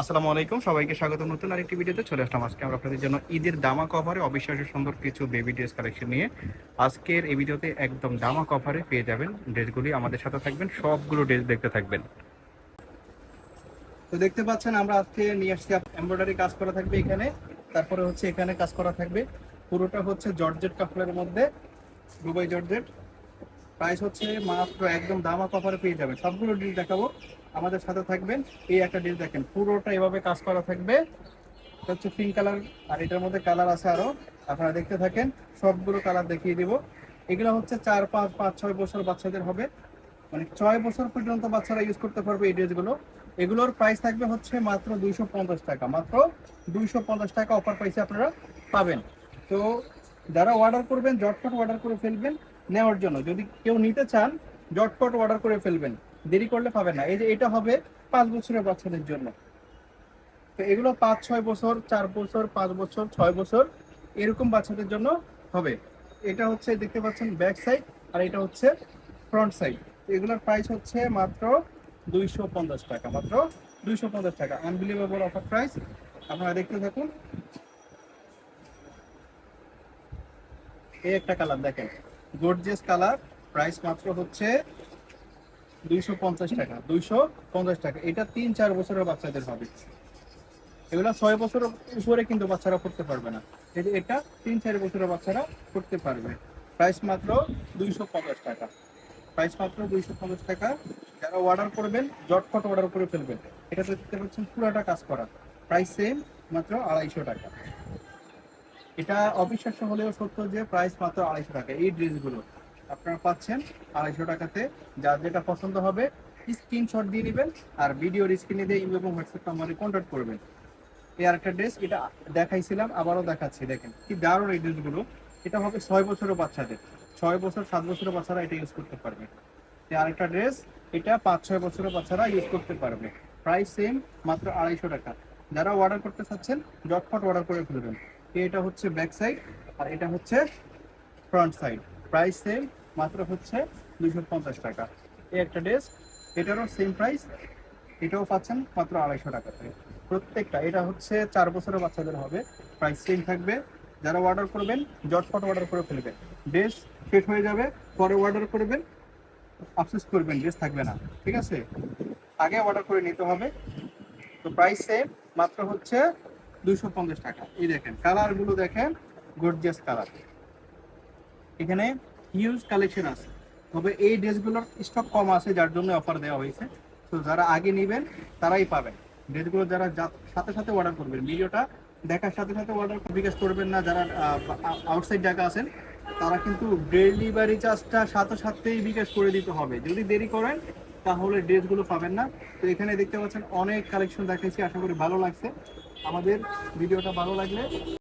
আসসালামু আলাইকুম, সবাইকে স্বাগত। নতুন আরেকটি ভিডিওতে চলে আসলাম। আজকে আমরা আপনাদের জন্য ঈদের দামা কভারে অবিশ্বাস্য সুন্দর কিছু বেবি ড্রেস কালেকশন নিয়ে। আজকের এই ভিডিওতে একদম দামা কভারে পেয়ে যাবেন ড্রেসগুলি। আমাদের সাথে থাকবেন, সবগুলো ড্রেস দেখতে থাকবেন। তো দেখতে পাচ্ছেন, আমরা আজকে নিয়ে আসছি এমব্রয়ডারি কাজ করা থাকবে এখানে। তারপরে হচ্ছে এখানে কাজ করা থাকবে। পুরোটা হচ্ছে জর্জেট কাপড়ের মধ্যে, দুবাই জর্জেট। প্রাইস হচ্ছে মাত্র একদম দামা কভারে পেয়ে যাবেন। সবগুলো ড্রেস দেখাবো। আমাদের সাথে থাকবেন। এই একটা ডিল দেখেন, পুরোটা এভাবে কাজ করা থাকবে। এটা হচ্ছে পিঙ্ক কালার আর এটার মধ্যে কালার আছে আরও। আপনারা দেখতে থাকেন, সবগুলো কালার দেখিয়ে দিব। এগুলো হচ্ছে চার, পাঁচ পাঁচ, ছয় বছর বাচ্চাদের হবে। মানে ছয় বছর পর্যন্ত বাচ্চারা ইউজ করতে পারবে এই ড্রেসগুলো এগুলোর প্রাইস থাকবে হচ্ছে মাত্র দুইশো পঞ্চাশ টাকা। মাত্র দুইশো পঞ্চাশ টাকা অফার প্রাইসে আপনারা পাবেন। তো যারা অর্ডার করবেন জটপট অর্ডার করে ফেলবেন। নেওয়ার জন্য যদি কেউ নিতে চান জটপট অর্ডার করে ফেলবেন। দেরি করলে পাবেন না। এই যে এটা হবে পাঁচ বছরের বাচ্চাদের জন্য। তো এগুলো পাঁচ, ছয় বছর, চার বছর, পাঁচ বছর, ছয় বছর এরকম বাচ্চাদের জন্য হবে। এটা হচ্ছে, দেখতে পাচ্ছেন, ব্যাক সাইড আর এটা হচ্ছে ফ্রন্ট সাইড। এগুলোর প্রাইস হচ্ছে মাত্র দুইশো পঞ্চাশ টাকা, মাত্র দুইশো পঞ্চাশ টাকা। আনবিলিভেবল অফার প্রাইস আপনারা দেখতে থাকুন। এই একটা কালার দেখেন। Gorgeous colour. প্রাইস মাত্র হচ্ছে দুইশো পঞ্চাশ টাকা, দুইশো পঞ্চাশ টাকা। এটা তিন, চার বছরের বাচ্চাদের হবে। এগুলো ছয় বছর উপরে কিন্তু বাচ্চারা করতে পারবে না। এটা, তিন, চার বছরের বাচ্চারা করতে পারবে। প্রাইস মাত্র দুইশো পঞ্চাশ টাকা। প্রাইস মাত্র দুইশো পঞ্চাশ টাকা। যারা অর্ডার করবেন, জটপট অর্ডার করে ফেলবেন। এটা দেখতে পাচ্ছেন পুরোটা কাজ করা। প্রাইস সেম, মাত্র আড়াইশো টাকা। এটা অবিশ্বাস্য হলেও সত্য যে প্রাইস মাত্র আড়াইশো টাকা। এই ড্রেসগুলো। আপনারা পাচ্ছেন আড়াইশো টাকাতে। যার যেটা পছন্দ হবে স্ক্রিনশট দিয়ে নেবেন আর ভিডিওর স্ক্রিনে দিয়ে ইমেল এবং হোয়াটসঅ্যাপ নাম্বারে কন্ট্যাক্ট করবেন। এই আরেকটা ড্রেস এটা দেখাইছিলাম, আবারও দেখাচ্ছি, দেখেন কি দারুণ এই ড্রেসগুলো এটা হবে ছয় বছরের বাচ্চাদের। ছয় বছর, সাত বছরের বাচ্চারা এটা ইউজ করতে পারবে। আরেকটা ড্রেস এটা পাঁচ, ছয় বছরের বাচ্চারা ইউজ করতে পারবে। প্রাইস সেম মাত্র আড়াইশো টাকা। যারা অর্ডার করতে চাচ্ছেন জটফট অর্ডার করে ফেলবেন। এটা হচ্ছে ব্যাক সাইড আর এটা হচ্ছে ফ্রন্ট সাইড প্রাইস সেম মাত্র হচ্ছে দুশো পঞ্চাশ টাকা। এই একটা ড্রেস এটারও সেম প্রাইস এটাও পাচ্ছেন মাত্র আড়াইশো টাকাতে প্রত্যেকটা, এটা হচ্ছে চার বছরের বাচ্চাদের হবে প্রাইস সেম থাকবে। যারা অর্ডার করবেন জটপট অর্ডার করে ফেলবেন। ড্রেস শেষ হয়ে যাবে, পরে অর্ডার করবেন আফসোস করবেন ড্রেস থাকবে না, ঠিক আছে? আগে অর্ডার করে নিতে হবে। তো প্রাইস সেম মাত্র হচ্ছে দুইশো পঞ্চাশ টাকা। এই দেখেন কালারগুলো দেখেন গর্জিয়াস কালার এখানে হিউজ কালেকশন আছে। তবে এই ড্রেসগুলোর স্টক কম আছে, যার জন্য অফার দেওয়া হয়েছে। তো যারা আগে নেবেন, তারাই পাবেন। ড্রেসগুলো যারা সাথে সাথে অর্ডার করবেন। ভিডিওটা দেখার সাথে সাথে অর্ডার বিকাশ করবেন না। যারা আউটসাইড জায়গা আছেন, তারা কিন্তু ডেলিভারি চার্জটা সাথে সাথেই বিকাশ করে দিতে হবে। যদি দেরি করেন, তাহলে ড্রেসগুলো পাবেন না। তো এখানে দেখতে পাচ্ছেন অনেক কালেকশন দেখাচ্ছি আশা করি ভালো লাগছে। আমাদের ভিডিওটা ভালো লাগলে